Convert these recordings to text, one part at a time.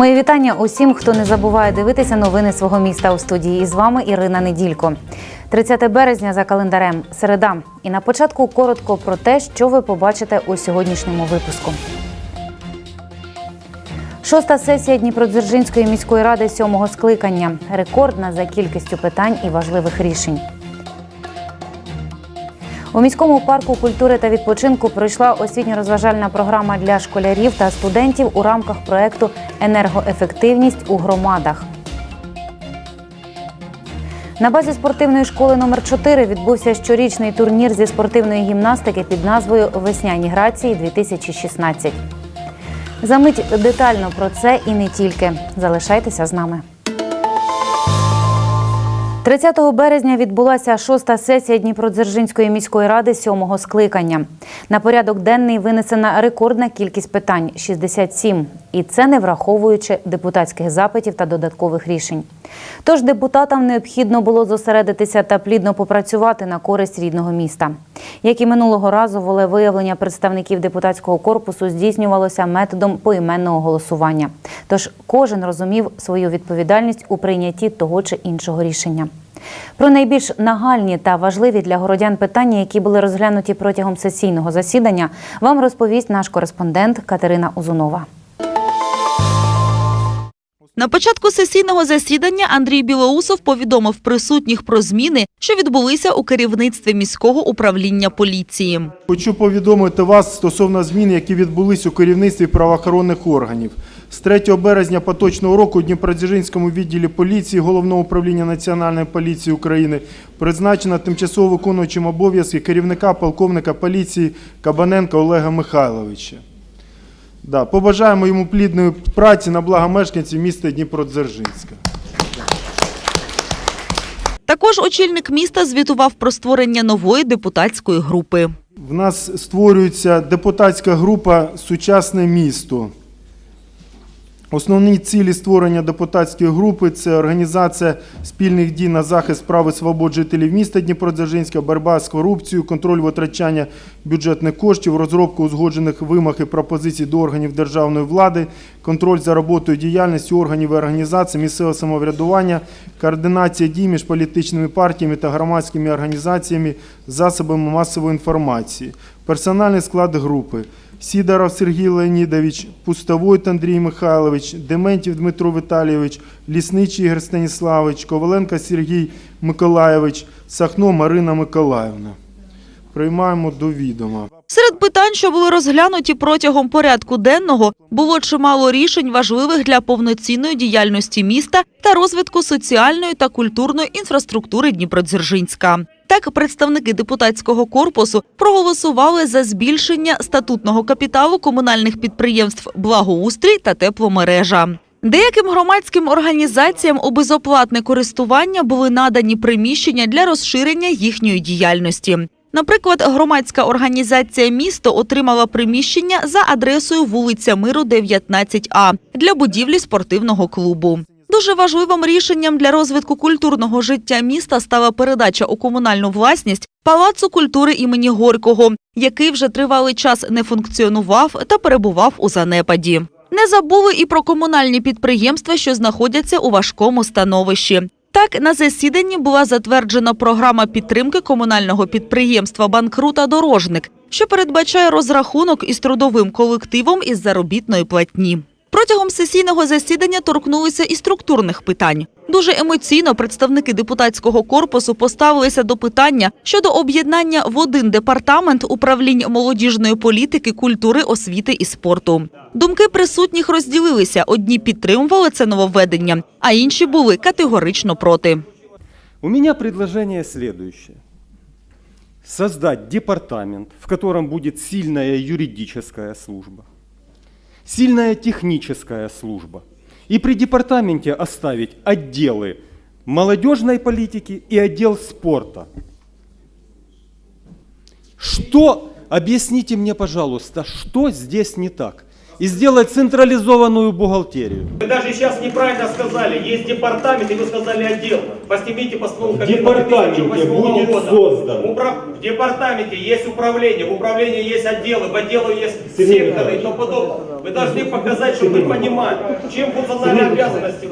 Мої вітання усім, хто не забуває дивитися новини свого міста у студії. І з вами Ірина Неділько. 30 березня за календарем середа. І на початку коротко про те, що ви побачите у сьогоднішньому випуску. Шоста сесія Дніпродзержинської міської ради сьомого скликання. Рекордна за кількістю питань і важливих рішень. У міському парку культури та відпочинку пройшла освітньо-розважальна програма для школярів та студентів у рамках проекту Енергоефективність у громадах. На базі спортивної школи номер 4 відбувся щорічний турнір зі спортивної гімнастики під назвою Весняні грації 2016. Замить детально про це і не тільки. Залишайтеся з нами. 30 березня відбулася шоста сесія Дніпродзержинської міської ради сьомого скликання. На порядок денний винесена рекордна кількість питань 67. І це не враховуючи депутатських запитів та додаткових рішень. Тож депутатам необхідно було зосередитися та плідно попрацювати на користь рідного міста. Як і минулого разу, волевиявлення представників депутатського корпусу здійснювалося методом поіменного голосування. Тож кожен розумів свою відповідальність у прийнятті того чи іншого рішення. Про найбільш нагальні та важливі для городян питання, які були розглянуті протягом сесійного засідання, вам розповість наш кореспондент Катерина Узунова. На початку сесійного засідання Андрій Білоусов повідомив присутніх про зміни, що відбулися у керівництві міського управління поліції. Хочу повідомити вас стосовно змін, які відбулись у керівництві правоохоронних органів. З 3 березня поточного року у Дніпродзержинському відділі поліції Головного управління Національної поліції України призначено тимчасово виконуючим обов'язки керівника полковника поліції Кабаненка Олега Михайловича. Да, побажаємо йому плідної праці на благо мешканців міста Дніпродзержинська. Також очільник міста звітував про створення нової депутатської групи. В нас створюється депутатська група Сучасне місто. Основні цілі створення депутатської групи це організація спільних дій на захист прав і свобод жителів міста Дніпродзержинська, боротьба з корупцією, контроль витрачання бюджетних коштів, розробка узгоджених вимог і пропозицій до органів державної влади, контроль за роботою діяльністю органів і організацій місцевого самоврядування, координація дій між політичними партіями та громадськими організаціями, засобами масової інформації, персональний склад групи. Сідоров Сергій Леонідович, Пустовойт Андрій Михайлович, Дементів Дмитро Віталійович, Лісничий Ігор Станіславович, Коваленко Сергій Миколайович, Сахно Марина Миколаївна. Приймаємо до відома. Серед питань, що були розглянуті протягом порядку денного, було чимало рішень важливих для повноцінної діяльності міста та розвитку соціальної та культурної інфраструктури Дніпродзержинська. Так, представники депутатського корпусу проголосували за збільшення статутного капіталу комунальних підприємств Благоустрій та Тепломережа. Деяким громадським організаціям у безоплатне користування були надані приміщення для розширення їхньої діяльності. Наприклад, громадська організація місто отримала приміщення за адресою вулиця Миру, 19А для будівлі спортивного клубу. Дуже важливим рішенням для розвитку культурного життя міста стала передача у комунальну власність Палацу культури імені Горького, який вже тривалий час не функціонував та перебував у занепаді. Не забули і про комунальні підприємства, що знаходяться у важкому становищі. Так, на засіданні була затверджена програма підтримки комунального підприємства Банкрута Дорожник, що передбачає розрахунок із трудовим колективом із заробітної платні. Протягом сесійного засідання торкнулися і структурних питань. Дуже емоційно представники депутатського корпусу поставилися до питання щодо об'єднання в один департамент управлінь молодіжної політики, культури, освіти і спорту. Думки присутніх розділилися: одні підтримували це нововведення, а інші були категорично проти. У меня предложение следующее. Создать департамент, в котором будет сильная юридическая служба, сильная техническая служба. И при департаменте оставить отделы молодежной политики и отдел спорта. Что, объясните мне, пожалуйста, что здесь не так? И сделать централизованную бухгалтерию. Вы даже сейчас неправильно сказали. Есть департамент, и вы сказали отдел. Поснимите постановку В департаменте будет создан. В департаменте есть управление, в управлении есть отделы, в отделе есть Сергей секторы и тому подобное. Вы должны показать, что вы понимаете, чем функциональные обязанности.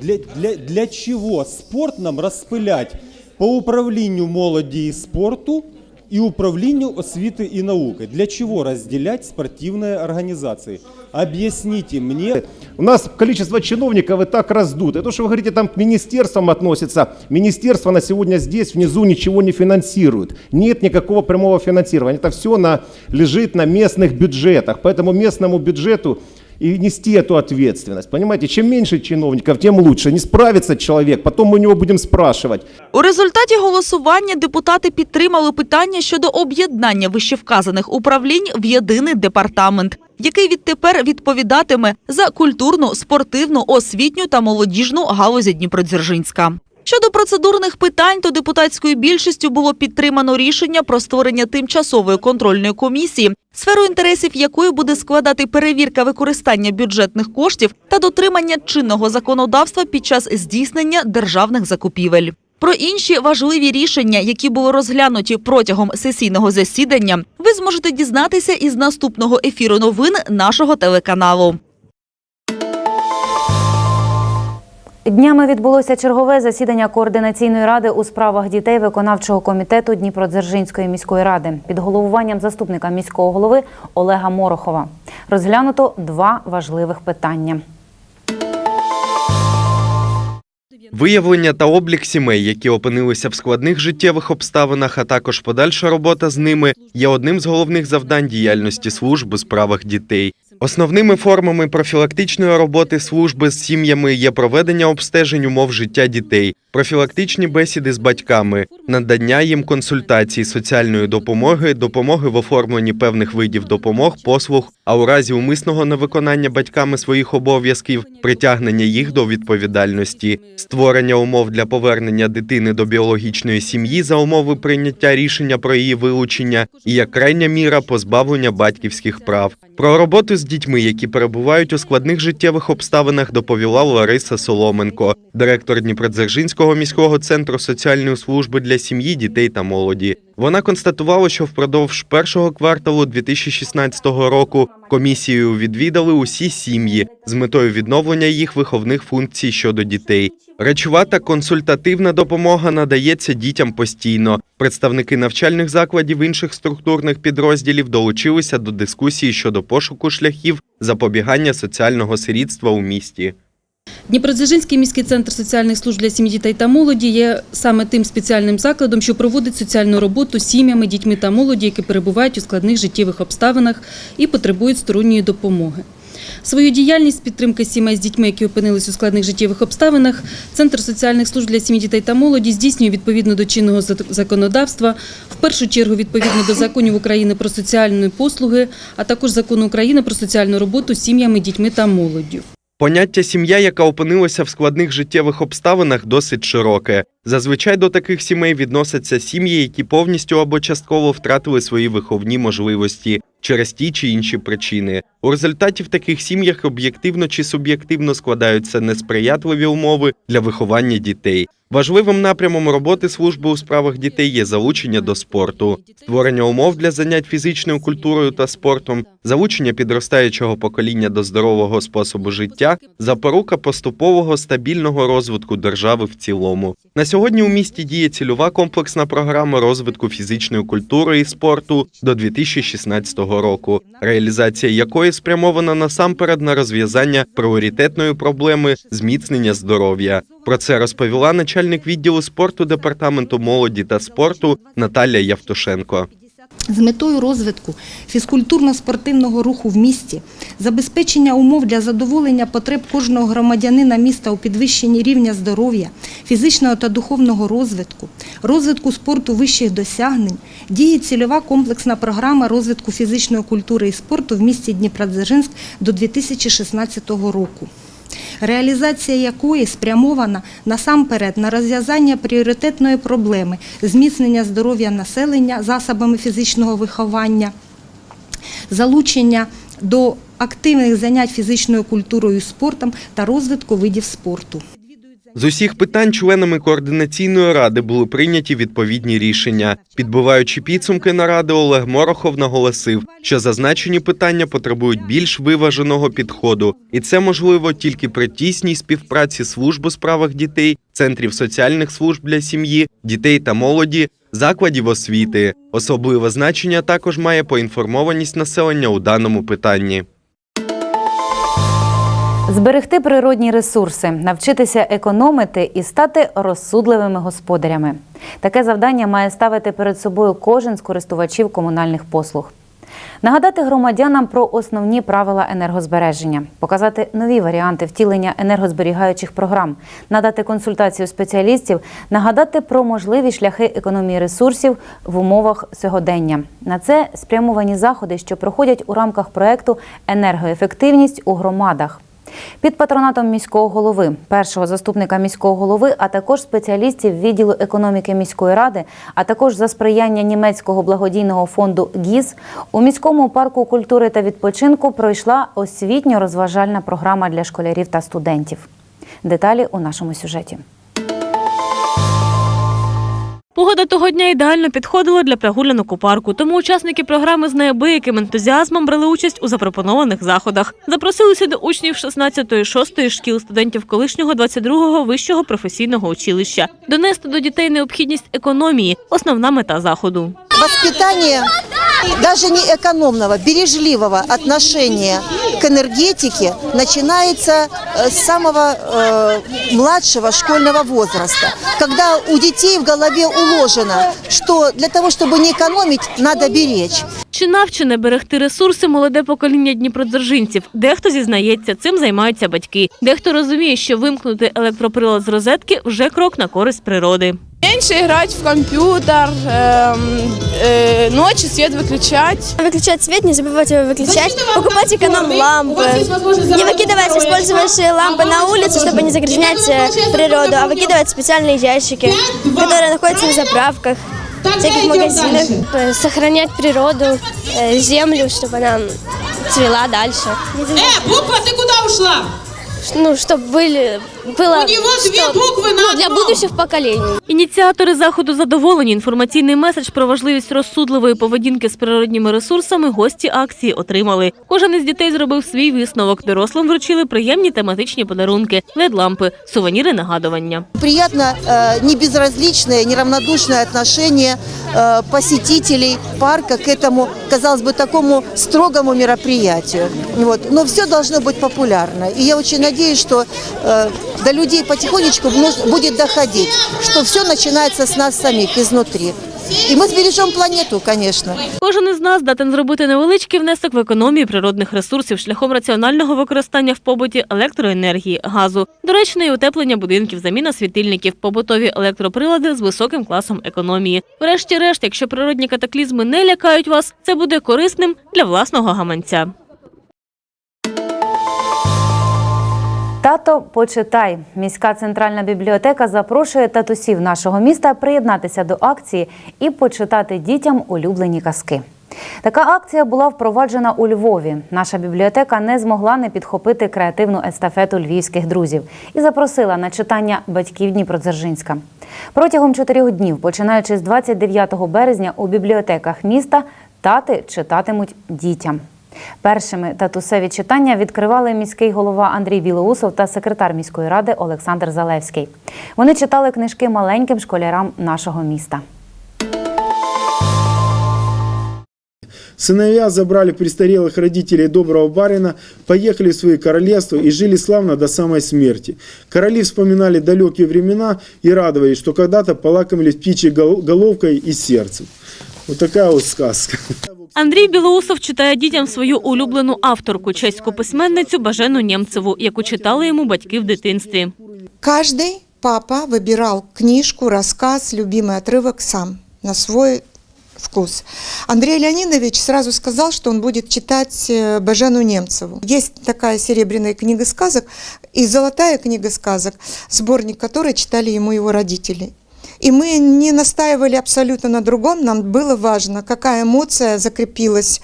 Для, для, для чего спорт нам распылять по управлению молоді і спорту и управлению освіти и науки? Для чего разделять спортивные организации? Объясните мне. У нас количество чиновников и так раздуто. То, что вы говорите, там к министерствам относится. Министерство на сегодня здесь внизу ничего не финансирует. Нет никакого прямого финансирования. Это все на, лежит на местных бюджетах. Поэтому местному бюджету и нести эту ответственность. Понимаете, чем меньше чиновников, тем лучше. Не справится человек, потом мы у него будем спрашивать. У результаті голосування депутати підтримали питання щодо об'єднання вищевказаних управлінь в єдиний департамент, який відтепер відповідатиме за культурну, спортивну, освітню та молодіжну галузі Дніпродзержинська. Щодо процедурних питань, то депутатською більшістю було підтримано рішення про створення тимчасової контрольної комісії, сферу інтересів якої буде складати перевірка використання бюджетних коштів та дотримання чинного законодавства під час здійснення державних закупівель. Про інші важливі рішення, які були розглянуті протягом сесійного засідання, ви зможете дізнатися із наступного ефіру новин нашого телеканалу. Днями відбулося чергове засідання координаційної ради у справах дітей виконавчого комітету Дніпродзержинської міської ради під головуванням заступника міського голови Олега Морохова. Розглянуто два важливих питання. Виявлення та облік сімей, які опинилися в складних життєвих обставинах, а також подальша робота з ними, є одним з головних завдань діяльності служб у справах дітей. Основними формами профілактичної роботи служби з сім'ями є проведення обстежень умов життя дітей, профілактичні бесіди з батьками, надання їм консультацій, соціальної допомоги, допомоги в оформленні певних видів допомог, послуг, а у разі умисного невиконання батьками своїх обов'язків притягнення їх до відповідальності, створення умов для повернення дитини до біологічної сім'ї за умови прийняття рішення про її вилучення і як крайня міра позбавлення батьківських прав. Про роботу з дітьми, які перебувають у складних життєвих обставинах, доповіла Лариса Соломенко, директор Дніпродзержинського міського центру соціальної служби для сім'ї, дітей та молоді. Вона констатувала, що впродовж першого кварталу 2016 року комісією відвідали усі сім'ї з метою відновлення їх виховних функцій щодо дітей. Речова та консультативна допомога надається дітям постійно. Представники навчальних закладів інших структурних підрозділів долучилися до дискусії щодо пошуку шляхів запобігання соціального сирітства у місті. Дніпродзержинський міський центр соціальних служб для сім'ї дітей та молоді є саме тим спеціальним закладом, що проводить соціальну роботу сім'ями, дітьми та молоді, які перебувають у складних життєвих обставинах і потребують сторонньої допомоги. Свою діяльність підтримки сімей з дітьми, які опинились у складних життєвих обставинах, Центр соціальних служб для сім'ї дітей та молоді здійснює відповідно до чинного законодавства, в першу чергу відповідно до законів України про соціальні послуги, а також закону України про соціальну роботу з сім'ями, дітьми та молоддю. Поняття сім'я, яка опинилася в складних життєвих обставинах, досить широке. Зазвичай до таких сімей відносяться сім'ї, які повністю або частково втратили свої виховні можливості через ті чи інші причини. У результаті в таких сім'ях об'єктивно чи суб'єктивно складаються несприятливі умови для виховання дітей. Важливим напрямом роботи служби у справах дітей є залучення до спорту, створення умов для занять фізичною культурою та спортом, залучення підростаючого покоління до здорового способу життя, запорука поступового стабільного розвитку держави в цілому. На сьогодні у місті діє цільова комплексна програма розвитку фізичної культури і спорту до 2016 року, реалізація якої спрямована насамперед на розв'язання пріоритетної проблеми зміцнення здоров'я. Про це розповіла начальник відділу спорту департаменту молоді та спорту Наталія Явтушенко. з метою розвитку фізкультурно-спортивного руху в місті, забезпечення умов для задоволення потреб кожного громадянина міста у підвищенні рівня здоров'я, фізичного та духовного розвитку, розвитку спорту вищих досягнень, діє цільова комплексна програма розвитку фізичної культури і спорту в місті Дніпродзержинськ до 2016 року реалізація якої спрямована насамперед на розв'язання пріоритетної проблеми зміцнення здоров'я населення засобами фізичного виховання, залучення до активних занять фізичною культурою і спортом та розвитку видів спорту. З усіх питань членами координаційної ради були прийняті відповідні рішення. Підбиваючи підсумки наради, Олег Морохов наголосив, що зазначені питання потребують більш виваженого підходу, і це можливо тільки при тісній співпраці служб у справах дітей, центрів соціальних служб для сім'ї, дітей та молоді, закладів освіти. Особливе значення також має поінформованість населення у даному питанні. Зберегти природні ресурси, навчитися економити і стати розсудливими господарями. Таке завдання має ставити перед собою кожен з користувачів комунальних послуг. Нагадати громадянам про основні правила енергозбереження, показати нові варіанти втілення енергозберігаючих програм, надати консультацію спеціалістів, нагадати про можливі шляхи економії ресурсів в умовах сьогодення. На це спрямовані заходи, що проходять у рамках проекту Енергоефективність у громадах. Під патронатом міського голови, першого заступника міського голови, а також спеціалістів відділу економіки міської ради, а також за сприяння німецького благодійного фонду ГІЗ у міському парку культури та відпочинку пройшла освітньо-розважальна програма для школярів та студентів. Деталі у нашому сюжеті. Погода того дня ідеально підходила для прогулянок у парку, тому учасники програми з неабияким ентузіазмом брали участь у запропонованих заходах. Запросили сюди учнів 16-ї, 6-ї шкіл студентів колишнього 22-го вищого професійного училища. Донести до дітей необхідність економії основна мета заходу воспитание даже не экономного, бережливого отношения к энергетике начинается э, с самого э, младшего школьного возраста, когда у детей в голове уложено, что для того, чтобы не экономить, надо беречь. Чи навчене берегти ресурси молоде покоління дніпродзержинців? Дехто зізнається, цим займаються батьки. Дехто розуміє, що вимкнути електроприлад з розетки вже крок на користь природи. Меньше играть в компьютер, эм, э, ночью свет выключать. Выключать свет, не забывать его выключать, покупать эконом-лампы, не выкидывать использовавшие лампы на улицу, чтобы не загрязнять э, природу, а выкидывать в специальные ящики, которые находятся на заправках, всяких магазинах. Э, Сохранять природу, э, землю, чтобы она цвела дальше. Э, буква, ты куда ушла? Ну, чтобы были, было чтоб- ну, для будущих поколений. Ініціатори заходу задоволені. Інформаційний меседж про важливість розсудливої поведінки з природніми ресурсами гості акції отримали. Кожен із дітей зробив свій висновок. Дорослим вручили приємні тематичні подарунки, лед-лампи, сувеніри нагадування. Приятно э, не безразличное, неравнодушное отношение э, посетителей парка к этому, казалось бы, такому строгому мероприятию. Вот. Но все должно быть популярно. И я очень надеюсь, что э, до людей потихонечку будет доходить, что все начинается с нас самих, изнутри. И мы сбережем планету, конечно. Кожен із нас здатен зробити невеличкий внесок в економію природних ресурсів шляхом раціонального використання в побуті електроенергії, газу, доречне і утеплення будинків, заміна світильників, побутові електроприлади з високим класом економії. Врешті-решт, якщо природні катаклізми не лякають вас, це буде корисним для власного гаманця. Тато, почитай. Міська центральна бібліотека запрошує татусів нашого міста приєднатися до акції і почитати дітям улюблені казки. Така акція була впроваджена у Львові. Наша бібліотека не змогла не підхопити креативну естафету львівських друзів і запросила на читання батьків Дніпродзержинська. Протягом чотирьох днів, починаючи з 29 березня, у бібліотеках міста тати читатимуть дітям. Першими татусеві читання відкривали міський голова Андрій Білоусов та секретар міської ради Олександр Залевський. Вони читали книжки маленьким школярам нашого міста. Сыновья забрали престарелых родителей доброго барина, поехали в свои королевства и жили славно до самой смерти. Короли вспоминали далекие времена и радовались, что когда-то полакомились птичьей гол- головкой и сердцем. Вот такая вот сказка. Андрій Білоусов читає дітям свою улюблену авторку, чеську письменницю Бажену Нємцеву, яку читали йому батьки в дитинстві. Каждый папа выбирал книжку, рассказ, любимый отрывок сам на свой вкус. Андрей Леонидович сразу сказал, что он будет читать э, Бажену Немцеву. Есть такая серебряная книга сказок и золотая книга сказок, сборник которой читали ему его родители. И мы не настаивали абсолютно на другом, нам было важно, какая эмоция закрепилась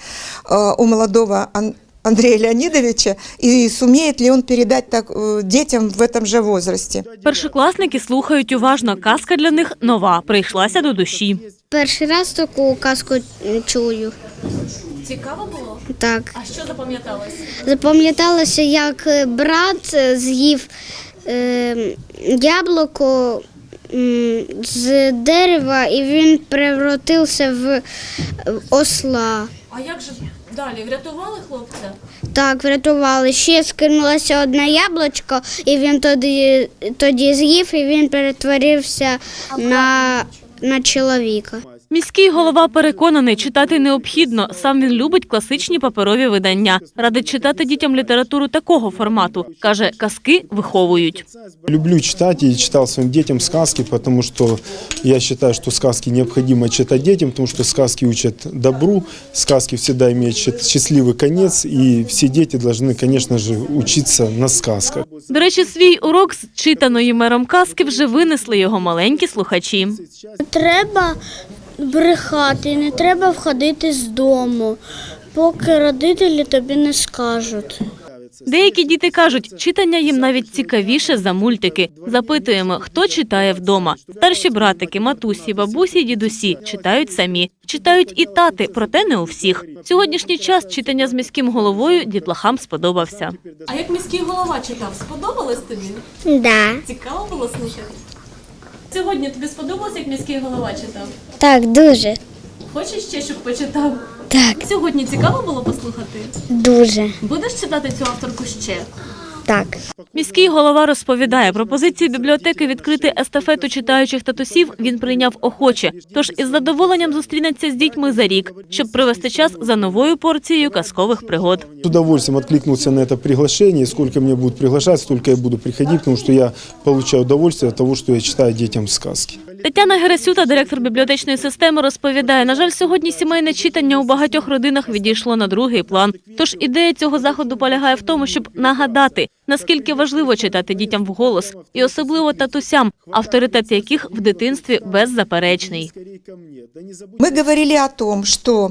э, у молодого Ан- Андрея Леонидовича и сумеет ли он передать так, э, детям в этом же возрасте. Першокласники слухають уважно. Казка для них нова, прийшлася до душі. Перший раз таку казку чую. Цікаво було? Так. А що запам'яталось? Запам'яталося, як е, брат е, з'їв е, яблуко м, з дерева, і він превратився в осла. А як же далі? Врятували хлопця? Так, врятували. Ще скинулося одне яблучко, і він тоді, тоді з'їв, і він перетворився на, на чоловіка. Міський голова переконаний, читати необхідно. Сам він любить класичні паперові видання. Радить читати дітям літературу такого формату. Каже, казки виховують. Люблю читать и читал своим детям сказки, потому что я считаю, что сказки необходимо читать детям, потому что сказки учат добру, сказки всегда имеют счаст- счастливый конец, и все дети должны, конечно же, учиться на сказках. До речі, свій урок з читаної мером казки вже винесли його маленькі слухачі. Треба брехати, не треба входити з дому, поки родителі тобі не скажуть. Деякі діти кажуть, читання їм навіть цікавіше за мультики. Запитуємо, хто читає вдома. Старші братики, матусі, бабусі, дідусі читають самі. Читають і тати, проте не у всіх. Сьогоднішній час читання з міським головою дітлахам сподобався. А як міський голова читав, сподобалось тобі? Да. Цікаво було слухати. Сьогодні тобі сподобалось, як міський голова читав? Так, дуже. Хочеш ще, щоб почитав? Так, Сьогодні цікаво було послухати. дуже. Будеш читати цю авторку ще? Так. Міський голова розповідає, пропозицію бібліотеки відкрити естафету читаючих татусів він прийняв охоче. Тож із задоволенням зустрінеться з дітьми за рік, щоб провести час за новою порцією казкових пригод. С удовольствием откликнулся на это приглашение. Сколько меня будут приглашать, столько я буду приходить, потому что я получаю удовольствие от того, что я читаю детям сказки. Тетяна Герасюта, директор бібліотечної системи, розповідає: на жаль, сьогодні сімейне читання у багатьох родинах відійшло на другий план. Тож ідея цього заходу полягає в тому, щоб нагадати, наскільки важливо читати дітям вголос, і особливо татусям, авторитет яких в дитинстві беззаперечний. Мы говорили о том, что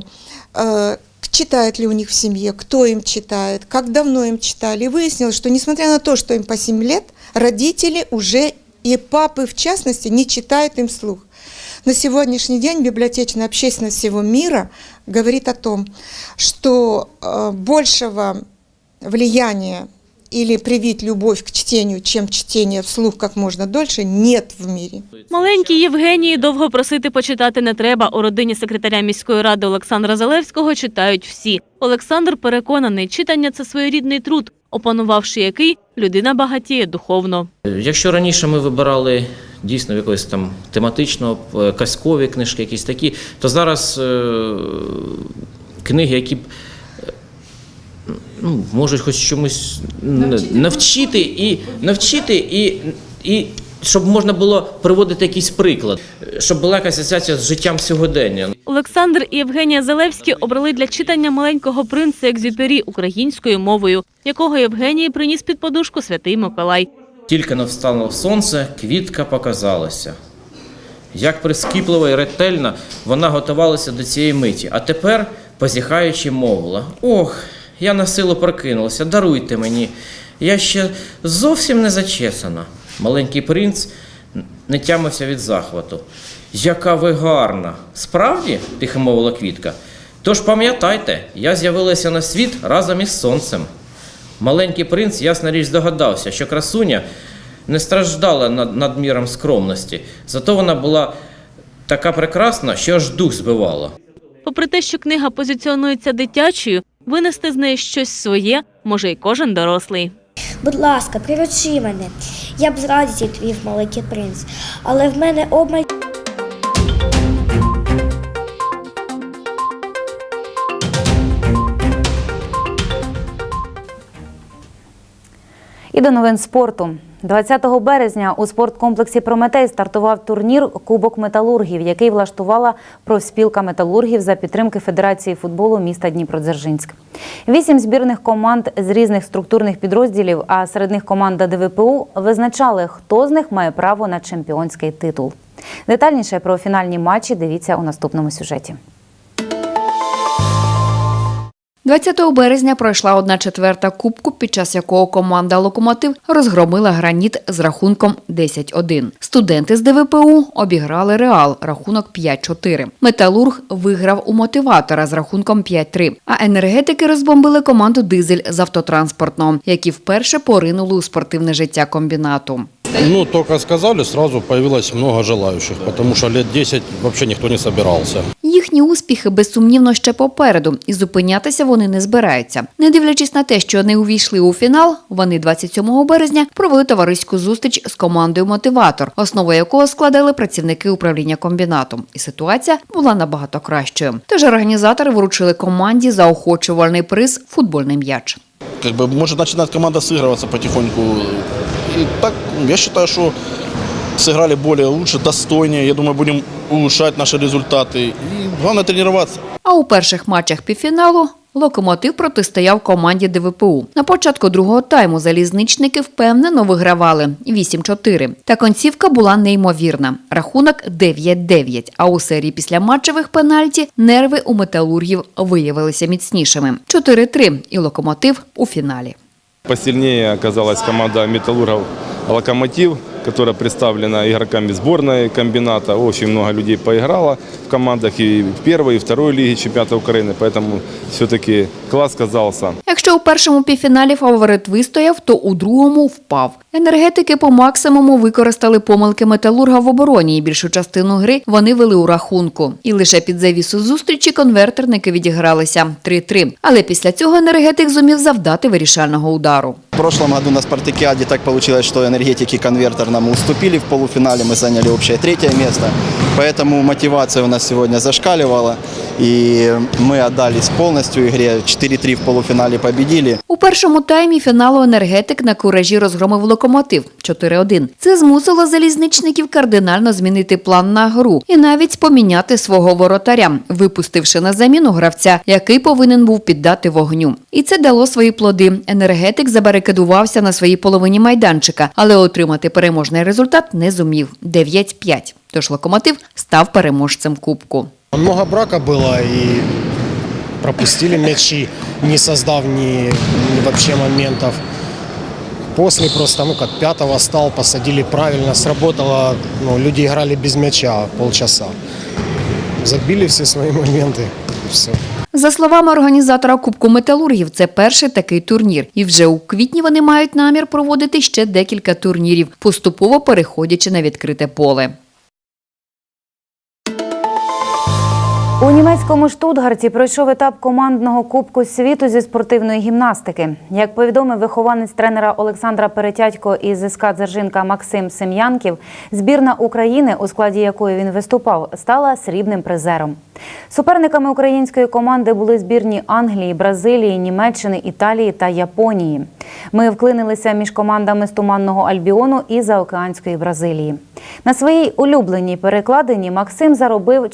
э, читают ли у них в семье, кто им читает, как давно им читали. И выяснилось, что несмотря на то, что им по 7 лет, родители уже и папы в частности не читают им вслух. На сегодняшний день библиотечная общественность всего мира говорит о том, что э, большего влияния или привить любовь к чтению, чем чтение вслух как можно дольше, нет в мире. Маленькій Євгенії довго просити почитати не треба. У родині секретаря міської ради Олександра Залевського читають всі. Олександр переконаний, читання це своєрідний труд, опанувавши який людина багатіє духовно. Якщо раніше ми вибирали дійсно якось там тематично, е, казкові книжки, якісь такі, то зараз е, книги, які б е, ну, можуть хоч чомусь навчити, навчити і навчити і, і щоб можна було приводити якийсь приклад, щоб була якась асоціація з життям сьогодення. Олександр і Євгенія Залевські обрали для читання маленького принца екзюпері українською мовою, якого Євгенії приніс під подушку святий Миколай. Тільки не встало сонце, квітка показалася. Як прискіпливо і ретельно вона готувалася до цієї миті, а тепер, позіхаючи, мовила: Ох, я на силу прокинулася, даруйте мені. Я ще зовсім не зачесана. Маленький принц не тямився від захвату. Яка ви гарна! Справді? тихо мовила квітка. Тож пам'ятайте, я з'явилася на світ разом із сонцем. Маленький принц, ясна річ, здогадався, що красуня не страждала над надміром скромності, зато вона була така прекрасна, що аж дух збивала. Попри те, що книга позиціонується дитячою, винести з неї щось своє може й кожен дорослий. Будь ласка, приручи мене. Я б з радістю твій маленький принц, але в мене обмаль. І до новин спорту. 20 березня у спорткомплексі Прометей стартував турнір Кубок металургів, який влаштувала профспілка металургів за підтримки Федерації футболу міста Дніпродзержинськ. Вісім збірних команд з різних структурних підрозділів, а серед них команда ДВПУ, визначали, хто з них має право на чемпіонський титул. Детальніше про фінальні матчі дивіться у наступному сюжеті. 20 березня пройшла одна четверта кубку, під час якого команда Локомотив розгромила граніт з рахунком 10-1. Студенти з ДВПУ обіграли Реал рахунок 5-4. Металург виграв у мотиватора з рахунком 5-3. А енергетики розбомбили команду Дизель з автотранспортного, які вперше поринули у спортивне життя комбінату. Ну, только сказали, сразу появилось много желающих, потому что лет 10 вообще никто не собирался. Їхні успіхи безсумнівно ще попереду, і зупинятися вони не збираються. Не дивлячись на те, що не увійшли у фінал, вони 27 березня провели товариську зустріч з командою Мотиватор, основу якого складали працівники управління комбінату. І ситуація була набагато кращою. Тож організатори вручили команді заохочувальний приз футбольний м'яч. как бы может начинать команда сыгрываться потихоньку. И так, я считаю, что сыграли более лучше, достойнее. Я думаю, будем улучшать наши результаты. И главное тренироваться. А у перших матчах півфіналу Локомотив протистояв команді ДВПУ. На початку другого тайму залізничники впевнено вигравали 8-4. Та концівка була неймовірна. Рахунок 9-9. А у серії після матчевих пенальті нерви у металургів виявилися міцнішими. 4-3 і локомотив у фіналі. Посильнее оказалась команда «Металлургов Локомотив», которая представлена игроками сборной комбината. Очень много людей поиграло в командах и в первой, и второй лиге чемпионата Украины, поэтому все-таки класс казался. Якщо у першому півфіналі фаворит вистояв, то у другому впав. Енергетики по максимуму використали помилки металурга в обороні, і більшу частину гри вони вели у рахунку. І лише під завісу зустрічі конвертерники відігралися 3-3. Але після цього енергетик зумів завдати вирішального удару. В прошлом году на спартакиаде так получилось, что энергетики конвертер нам уступили в полуфинале, мы заняли общее третье место. Поэтому мотивация у нас сегодня зашкаливала, и мы отдались полностью игре. 4-3 в полуфинале победили. У першому таймі фіналу енергетик на куражі розгромив локомотив 4-1. Це змусило залізничників кардинально змінити план на гру і навіть поміняти свого воротаря, випустивши на заміну гравця, який повинен був піддати вогню. І це дало свої плоди. Енергетик забарикадувався на своїй половині майданчика, але отримати переможний результат не зумів 9-5. Тож локомотив став переможцем кубку. Много брака было и пропустили мячи, не создав ни вообще моментов. После просто, ну как, пятого стал, посадили правильно, сработало, ну, люди играли без мяча полчаса. Забили все свои моменты, все. За словами організатора Кубку металургів, це перший такий турнір. І вже у квітні вони мають намір проводити ще декілька турнірів, поступово переходячи на відкрите поле. У німецькому Штутгарті пройшов етап командного кубку світу зі спортивної гімнастики. Як повідомив вихованець тренера Олександра Перетятько із СК Дзержинка Максим Сем'янків, збірна України, у складі якої він виступав, стала срібним призером. Суперниками української команди були збірні Англії, Бразилії, Німеччини, Італії та Японії. Ми вклинилися між командами з Туманного Альбіону і Заокеанської Бразилії. На своїй улюбленій перекладині Максим заробив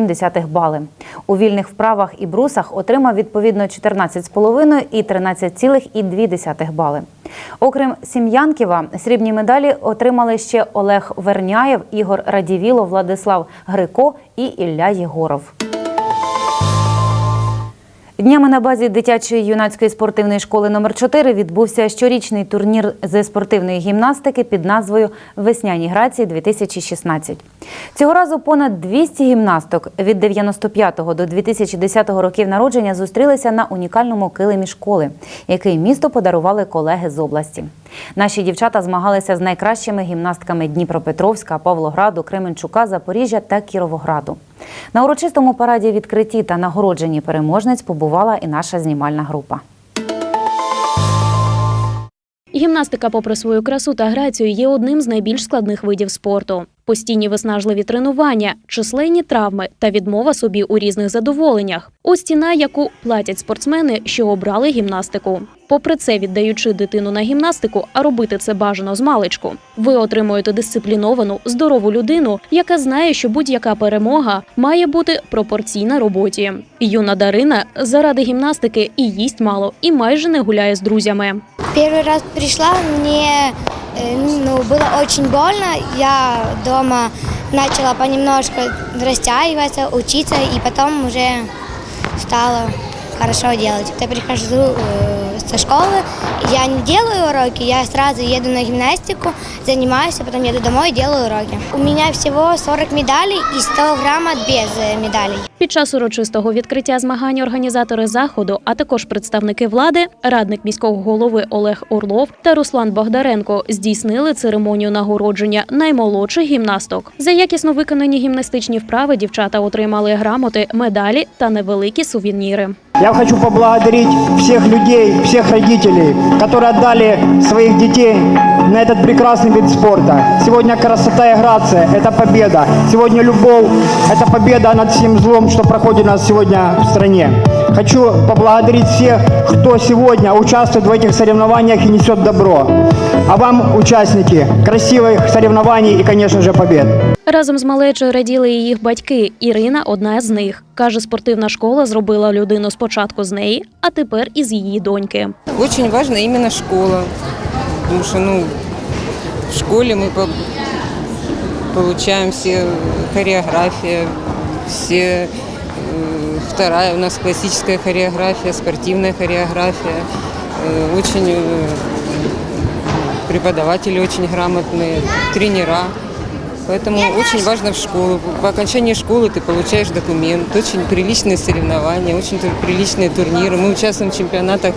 14,7 бали. У вільних вправах і брусах отримав відповідно 14,5 і 13,2 бали. Окрім Сім'янківа, срібні медалі отримали ще Олег Верняєв, Ігор Радівіло, Владислав Грико і Ілля Єгоров. Днями на базі дитячої юнацької спортивної школи номер 4 відбувся щорічний турнір зі спортивної гімнастики під назвою Весняні грації 2016. Цього разу понад 200 гімнасток від 95 до 2010 років народження зустрілися на унікальному килимі школи, який місто подарували колеги з області. Наші дівчата змагалися з найкращими гімнастками Дніпропетровська, Павлограду, Кременчука, Запоріжжя та Кіровограду. На урочистому параді відкритті та нагородженні переможниць побувала і наша знімальна група. Гімнастика, попри свою красу та грацію, є одним з найбільш складних видів спорту Постійні виснажливі тренування, численні травми та відмова собі у різних задоволеннях. Ось ціна, яку платять спортсмени, що обрали гімнастику. Попри це, віддаючи дитину на гімнастику, а робити це бажано з маличку, ви отримуєте дисципліновану, здорову людину, яка знає, що будь-яка перемога має бути пропорційна роботі. Юна Дарина заради гімнастики і їсть мало, і майже не гуляє з друзями. Первый раз пришла, мне э, ну, было очень больно. Я дома начала понемножку растягиваться, учиться, и потом уже стало хорошо делать. Я прихожу э, со школы, я не делаю уроки, я сразу еду на гимнастику, занимаюсь, а потом еду домой и делаю уроки. У меня всего 40 медалей и 100 граммот без медалей. Під час урочистого відкриття змагань організатори заходу, а також представники влади, радник міського голови Олег Орлов та Руслан Богдаренко здійснили церемонію нагородження наймолодших гімнасток. За якісно виконані гімнастичні вправи дівчата отримали грамоти, медалі та невеликі сувеніри. Я хочу поблагодарить всех людей, всех родителей, которые отдали своих детей на этот прекрасный вид спорта. Сегодня красота и грация – это победа. Сегодня любовь – это победа над всем злом, что проходит у нас сегодня в стране. Хочу поблагодарить всех, кто сегодня участвует в этих соревнованиях и несет добро. А вам, участники, красивых соревнований и, конечно же, побед. Разом з малечою раділи і їх батьки. Ірина одна з них. Каже, спортивна школа зробила людину спочатку з неї, а тепер із її доньки. Очень важна именно школа, потому что ну, в школе мы по- получаем все хореография, все э, вторая у нас классическая хореография, спортивная хореография, Э, очень э, преподаватели очень грамотные, тренера. Поэтому очень важно в школу. По окончании школы ты получаешь документ, очень приличные соревнования, очень тур- приличные турниры. Мы участвуем в чемпионатах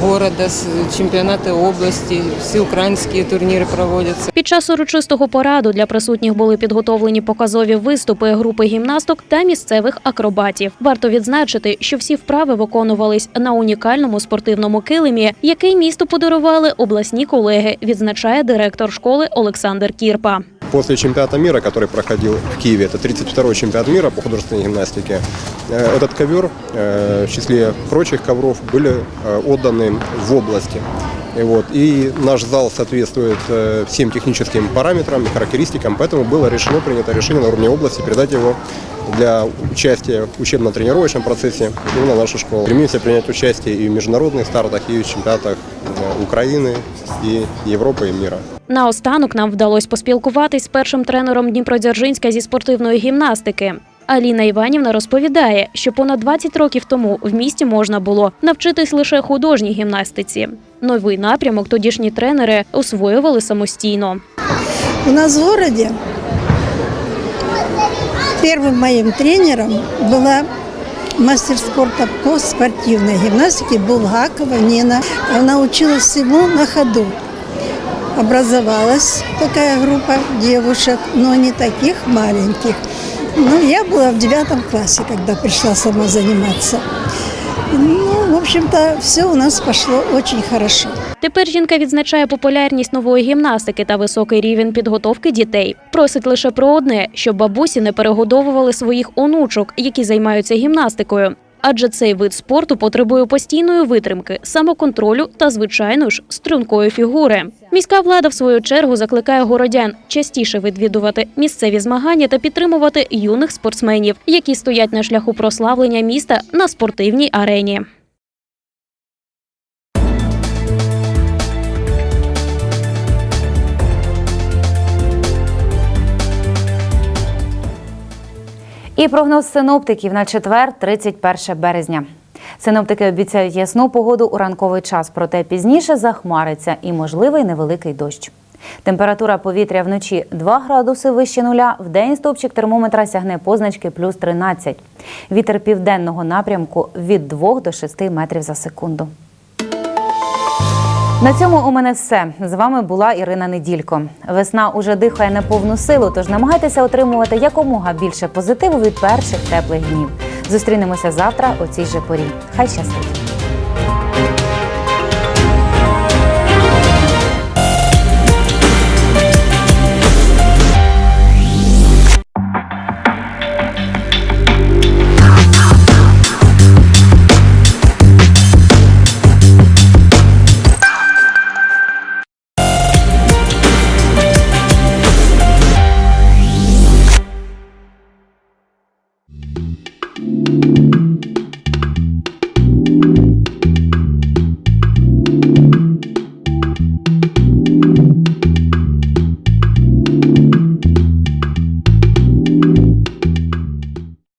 города, с- чемпионаты области, всеукраинские турниры проводятся. Під час урочистого пораду для присутніх були підготовлені показові виступи групи гімнасток та місцевих акробатів. Варто відзначити, що всі вправи виконувались на унікальному спортивному килимі, який місту подарували обласні колеги, відзначає директор школи Олександр Кірпа. После чемпионата мира, который проходил в Киеве, это 32-й чемпионат мира по художественной гимнастике, э, этот ковер э, в числе прочих ковров были э, отданы в области. И, вот, и наш зал соответствует э, всем техническим параметрам и характеристикам, поэтому было решено, принято решение на уровне области передать его для участия в учебно-тренировочном процессе именно в нашу школу. Стремимся принять участие и в международных стартах, и в чемпионатах э, Украины, и Европы, и мира. Наостанок нам вдалося поспілкуватись з першим тренером Дніпродзержинська зі спортивної гімнастики. Аліна Іванівна розповідає, що понад 20 років тому в місті можна було навчитись лише художній гімнастиці. Новий напрямок тодішні тренери освоювали самостійно. У нас в городе первым моим тренером была мастер спорта по спортивной гимнастике Булгакова Нина. Она училась всему на ходу. Образовалась такая группа девушек, но не таких маленьких. Ну, я была в девятом классе, когда пришла сама заниматься. Ну, в общем-то, все у нас пошло очень хорошо. Тепер жінка відзначає популярність нової гімнастики та високий рівень підготовки дітей. Просить лише про одне, щоб бабусі не перегодовували своїх онучок, які займаються гімнастикою. Адже цей вид спорту потребує постійної витримки, самоконтролю та, звичайно ж, стрункої фігури. Міська влада, в свою чергу, закликає городян частіше відвідувати місцеві змагання та підтримувати юних спортсменів, які стоять на шляху прославлення міста на спортивній арені. І прогноз синоптиків на четвер, 31 березня. Синоптики обіцяють ясну погоду у ранковий час, проте пізніше захмариться і можливий невеликий дощ. Температура повітря вночі 2 градуси вище нуля, в день стопчик термометра сягне позначки плюс 13. Вітер південного напрямку від 2 до 6 метрів за секунду. На цьому у мене все. З вами була Ірина Неділько. Весна уже дихає на повну силу, тож намагайтеся отримувати якомога більше позитиву від перших теплих днів. Зустрінемося завтра о цій же порі. Хай щастить!